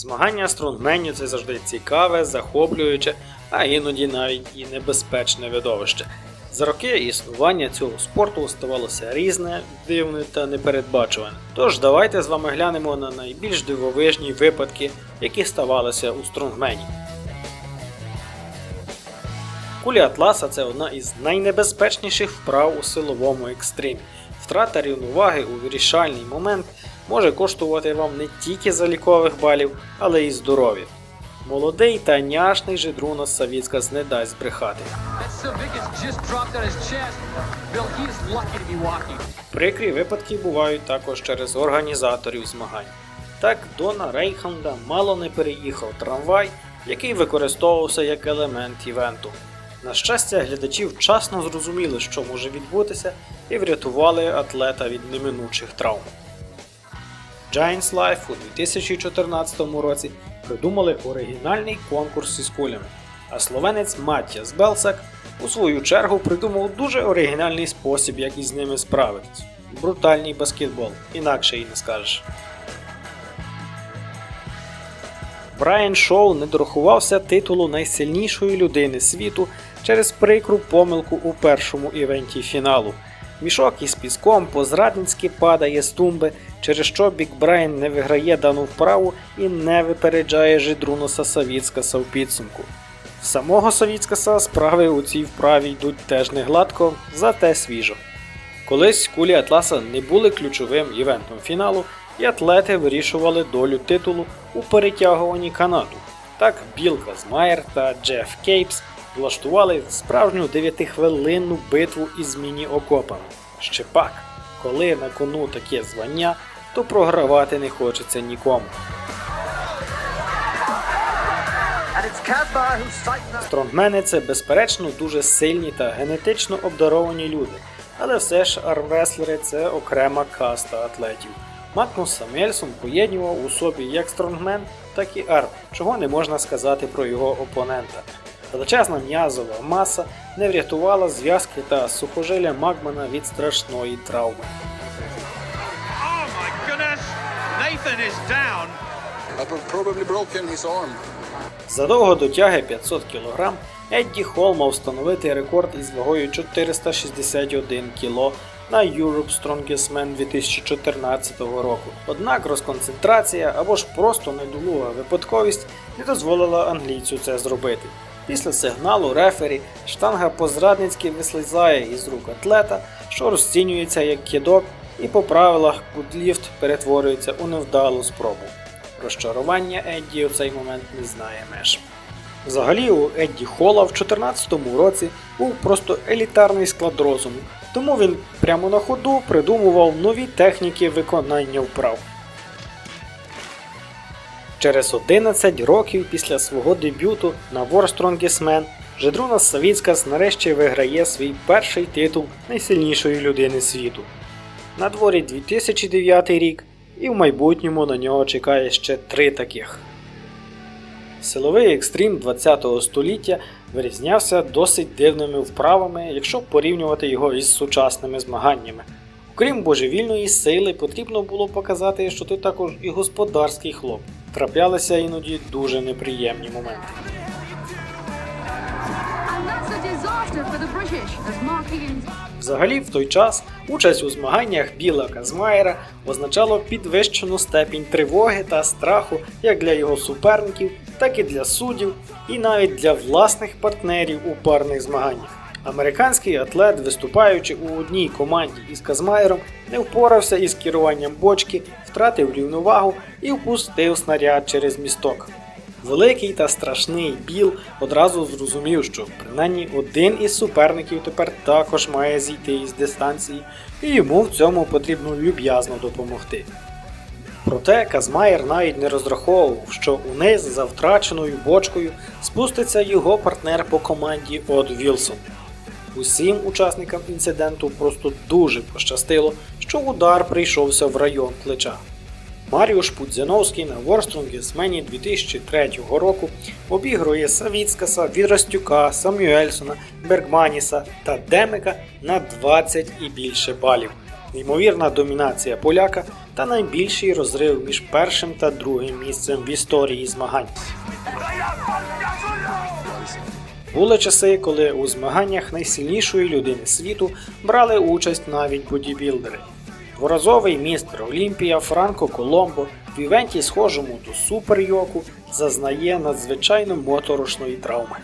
Змагання стронгменів це завжди цікаве, захоплююче, а іноді навіть і небезпечне видовище. За роки існування цього спорту ставалося різне, дивне та непередбачуване. Тож давайте з вами глянемо на найбільш дивовижні випадки, які ставалися у стронгмені. Куля Атласа це одна із найнебезпечніших вправ у силовому екстримі. Втрата рівноваги у вирішальний момент може коштувати вам не тільки залікових балів, але й здоров'я. Молодий та няшний Жидрунос Савіцкас не дасть walking. Прикрі випадки бувають також через організаторів змагань. Так, Дона Рейханда мало не переїхав трамвай, який використовувався як елемент івенту. На щастя, глядачі вчасно зрозуміли, що може відбутися, і врятували атлета від неминучих травм. Giants Life у 2014 році придумали оригінальний конкурс із кулями, а словенець Маттіас Белсак у свою чергу придумав дуже оригінальний спосіб, як із ними справитись. Брутальний баскетбол, інакше і не скажеш. Брайан Шоу не дорахувався титулу найсильнішої людини світу через прикру помилку у першому івенті фіналу. Мішок із піском по-зрадницьки падає з тумби, через що Бік Брайан не виграє дану вправу і не випереджає Жидруноса Савіцкаса в підсумку. В самого Савіцкаса справи у цій вправі йдуть теж не гладко, зате свіжо. Колись кулі Атласа не були ключовим івентом фіналу, і атлети вирішували долю титулу у перетягуванні канату. Так Біл Казмаєр та Джеф Кейпс влаштували справжню 9-хвилинну битву із міні-окопами. Ще пак, коли на кону таке звання, то програвати не хочеться нікому. Стронгмени це безперечно дуже сильні та генетично обдаровані люди, але все ж армреслери це окрема каста атлетів. Макнус Самельсон поєднував у собі як стронгмен, так і арм, чого не можна сказати про його опонента. Величезна м'язова маса не врятувала зв'язки та сухожилля Макмана від страшної травми. Oh. Задовго до тяги 500 кг Едді Холл мав встановити рекорд із вагою 461 кг на Europe Strongest Man 2014 року. Однак розконцентрація або ж просто недолуга випадковість не дозволила англійцю це зробити. Після сигналу рефері штанга позрадницьки вислизає із рук атлета, що розцінюється як кидок, і по правилах гудліфт перетворюється у невдалу спробу. Розчарування Едді у цей момент не знає меж. Взагалі у Едді Холла в 2014 році був просто елітарний склад розуму, тому він прямо на ходу придумував нові техніки виконання вправ. Через 11 років після свого дебюту на War Strongest Man Жедрунас Савіцкас нарешті виграє свій перший титул найсильнішої людини світу. На дворі 2009 рік, і в майбутньому на нього чекає ще три таких. Силовий екстрім 20-го століття вирізнявся досить дивними вправами, якщо порівнювати його із сучасними змаганнями. Окрім божевільної сили, потрібно було показати, що ти також і господарський хлоп. Траплялися іноді дуже неприємні моменти. Взагалі, в той час участь у змаганнях Біла Казмаєра означало підвищену степінь тривоги та страху як для його суперників, так і для суддів, і навіть для власних партнерів у парних змаганнях. Американський атлет, виступаючи у одній команді із Казмаєром, не впорався із керуванням бочки, втратив рівновагу і впустив снаряд через місток. Великий та страшний Біл одразу зрозумів, що принаймні один із суперників тепер також має зійти із дистанції, і йому в цьому потрібно люб'язно допомогти. Проте Казмаєр навіть не розраховував, що униз за втраченою бочкою спуститься його партнер по команді Од Вілсон. Усім учасникам інциденту просто дуже пощастило, що удар прийшовся в район плеча. Маріуш Пудзяновський на Ворстронгесмені 2003 року обігрує Савіцкаса, Відростюка, Самюельсона, Бергманіса та Демика на 20 і більше балів. Неймовірна домінація поляка та найбільший розрив між першим та другим місцем в історії змагань. Були часи, коли у змаганнях найсильнішої людини світу брали участь навіть бодібілдери. Дворазовий містер Олімпія Франко Коломбо в івенті, схожому до Супер-Йоку, зазнає надзвичайно моторошної травми.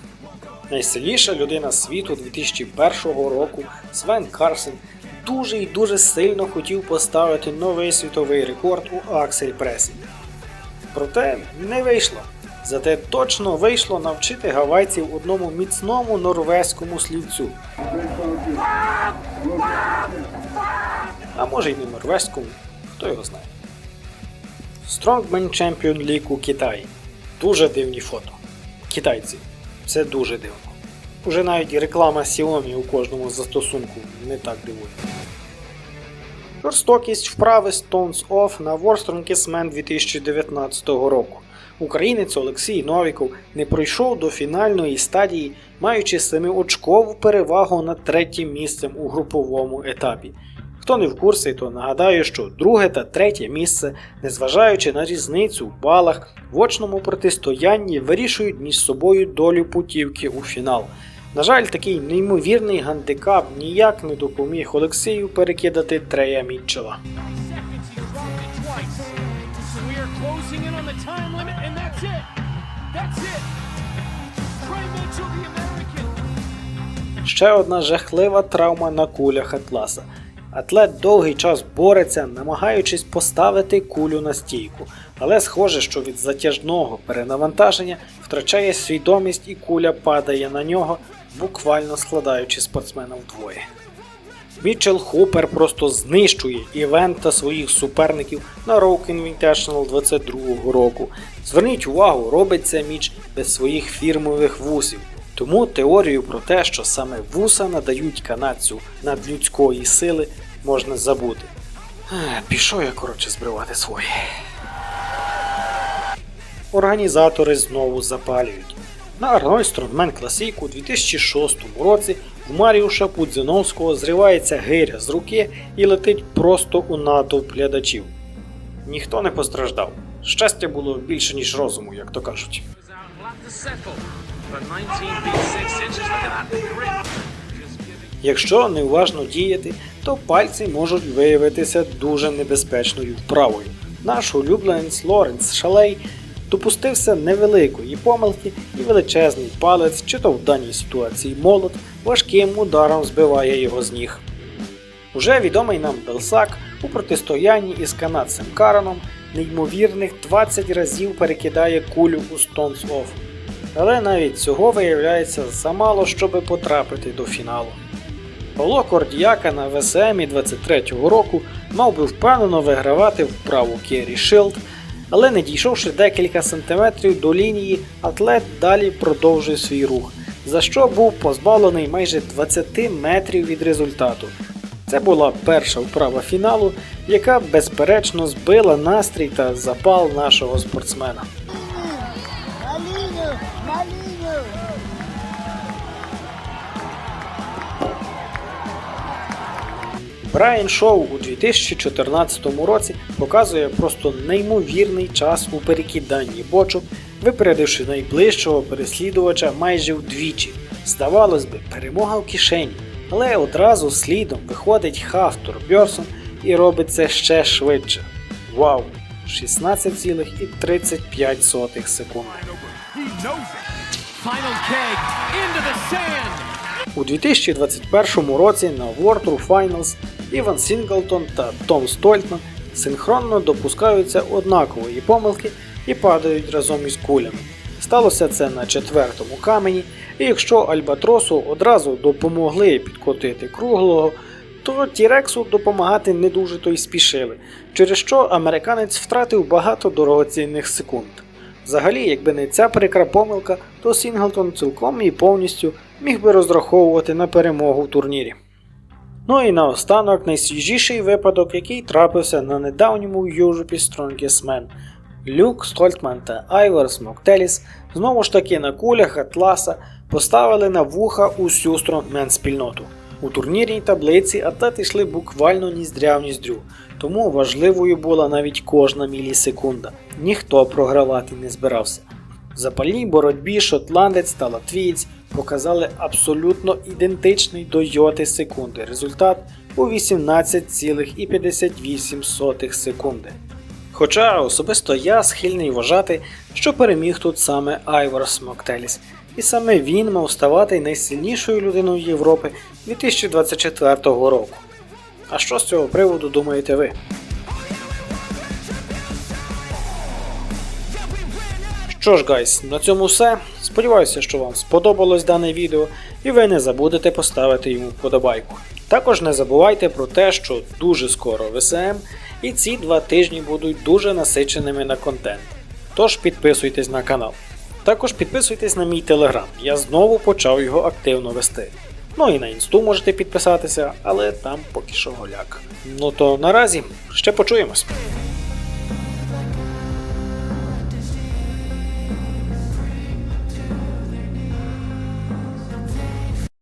Найсильніша людина світу 2001 року Свен Карсен дуже і дуже сильно хотів поставити новий світовий рекорд у Аксель Пресі. Проте не вийшло. Зате точно вийшло навчити гавайців одному міцному норвезькому слівцю. А може й не норвезькому, хто його знає. Strongman Champion League у Китаї. Дуже дивні фото. Китайці. Це дуже дивно. Уже навіть реклама Xiaomi у кожному застосунку не так дивує. Жорстокість вправи Stones Off на World Strongest Man 2019 року. Українець Олексій Новіков не пройшов до фінальної стадії, маючи семиочкову перевагу над третім місцем у груповому етапі. Хто не в курсі, то нагадаю, що друге та третє місце, незважаючи на різницю в балах, в очному протистоянні вирішують між собою долю путівки у фінал. На жаль, такий неймовірний гандикап ніяк не допоміг Олексію перекидати Трея Мітчела. Closing in on the time limit, and that's it. That's it. Trey the American. Ще одна жахлива травма на кулях Атласа. Атлет довгий час бореться, намагаючись поставити кулю на стійку, але схоже, що від затяжного перенавантаження втрачає свідомість і куля падає на нього, буквально складаючи спортсмена вдвоє. Мітчел Хупер просто знищує івент та своїх суперників на Rogue Invitational 22 року. Зверніть увагу, робить це міч без своїх фірмових вусів. Тому теорію про те, що саме вуса надають канадцю надлюдської сили, можна забути. Пішов я коротше збривати свої. Організатори знову запалюють. На Арнольд Стронгмен Класік у 2006 році в Маріуша Пудзиновського зривається гиря з руки і летить просто у натовп глядачів. Ніхто не постраждав. Щастя було більше, ніж розуму, як то кажуть. Goes out and left to settle for 19 feet 6 inches. Look at that, the grip. Just giving Якщо неуважно діяти, то пальці можуть виявитися дуже небезпечною вправою. Наш улюбленець Лоренс Шалей допустився невеликої помилки і величезний палець, чи то в даній ситуації молот, важким ударом збиває його з ніг. Уже відомий нам Белсак у протистоянні із канадцем Караном неймовірних 20 разів перекидає кулю у Stones Off. Але навіть цього виявляється замало, щоби потрапити до фіналу. Павло Кордіяка на ВСМі 23-го року мав би впевнено вигравати вправу Керрі Шилд, але не дійшовши декілька сантиметрів до лінії, атлет далі продовжує свій рух, за що був позбавлений майже 20 метрів від результату. Це була перша вправа фіналу, яка безперечно збила настрій та запал нашого спортсмена. Брайан Шоу у 2014 році показує просто неймовірний час у перекиданні бочок, випередивши найближчого переслідувача майже вдвічі. Здавалось би, перемога в кишені, але одразу слідом виходить Хафтор Бьорсон і робить це ще швидше. Вау! 16,35 секунди. Final keg into the sand. У 2021 році на World Tour Finals Іван Сінглтон та Том Стольтман синхронно допускаються однакової помилки і падають разом із кулями. Сталося це на четвертому камені, і якщо Альбатросу одразу допомогли підкотити круглого, то Тірексу допомагати не дуже то й спішили, через що американець втратив багато дорогоцінних секунд. Взагалі, якби не ця прикра помилка, то Сінглтон цілком і повністю міг би розраховувати на перемогу в турнірі. Ну і наостанок найсвіжіший випадок, який трапився на недавньому Europe Strongest. Люк Стольтман та Айвор Смоктеліс знову ж таки на кулях Атласа поставили на вуха усю стронгмен спільноту. У турнірній таблиці атлети йшли буквально ніздря в ніздрю, тому важливою була навіть кожна мілісекунда. Ніхто програвати не збирався. В запальній боротьбі шотландець та латвієць показали абсолютно ідентичний до йоти секунди. Результат у 18,58 секунди. Хоча особисто я схильний вважати, що переміг тут саме Айвор Смоктеліс, і саме він мав ставати найсильнішою людиною Європи 2024 року. А що з цього приводу думаєте ви? Що ж, гайс, на цьому все. Сподіваюся, що вам сподобалось дане відео, і ви не забудете поставити йому вподобайку. Також не забувайте про те, що дуже скоро ВСМ, і ці два тижні будуть дуже насиченими на контент. Тож підписуйтесь на канал. Також підписуйтесь на мій телеграм, я знову почав його активно вести. Ну і на інсту можете підписатися, але там поки що голяк. Ну то наразі ще почуємось.